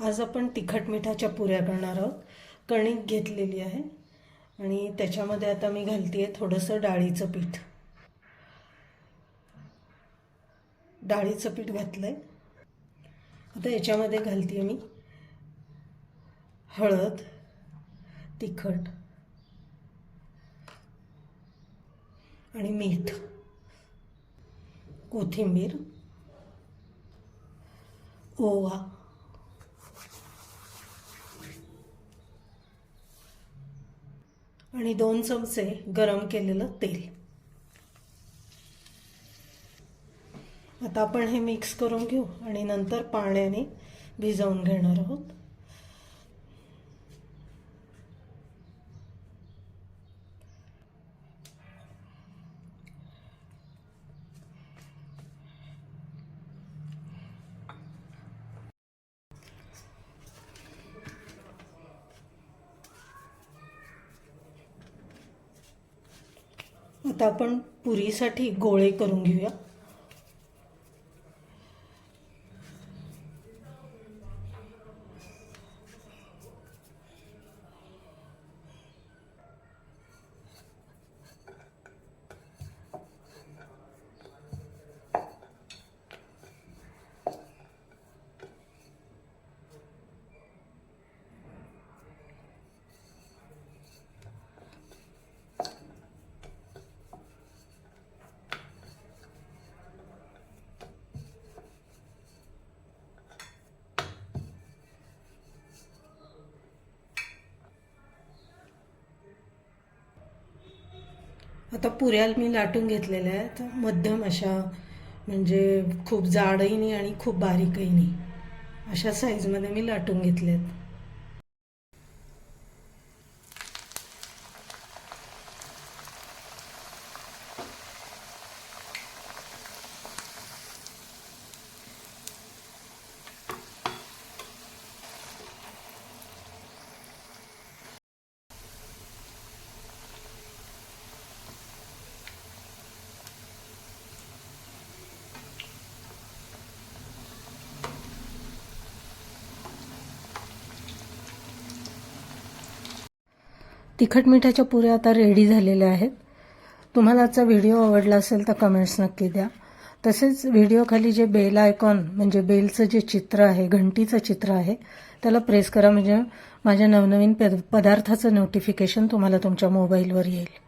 आज आपण तिखट मिठाच्या पुऱ्या करणार आहोत. कणिक घेतलेली आहे. आणि त्याच्यामध्ये आता मी घालते आहे थोडंसं डाळीचं पीठ. डाळीचं पीठ घातलं आहे आता याच्यामध्ये घालते मी हळद तिखट आणि मीठ कोथिंबीर ओवा. आणि दोन चमचे गरम केलेलं तेल. आता आपण हे मिक्स करून घेऊ आणि नंतर पाण्याने भिजवून घेणार आहोत. आता आपण पुरीसाठी गोळे करून घेऊया. आता पुऱ्या मी लाटून घेतलेल्या आहेत. मध्यम अशा म्हणजे खूप जाडही नाही आणि खूप बारीकही नाही. अशा साईजमध्ये मी लाटून घेतले आहेत तिखट मिठाच्या पुऱ्या आता रेडी झालेल्या आहेत. तुम्हाला आजचा व्हिडिओ आवडला असेल तर कमेंट्स नक्की द्या. तसेच व्हिडिओखाली जे बेल आयकॉन म्हणजे बेलचं जे चित्र आहे घंटीचं चित्र आहे त्याला प्रेस करा. म्हणजे माझ्या नवनवीन पद- पदार्थाचं नोटिफिकेशन तुम्हाला तुमच्या मोबाईलवर येईल.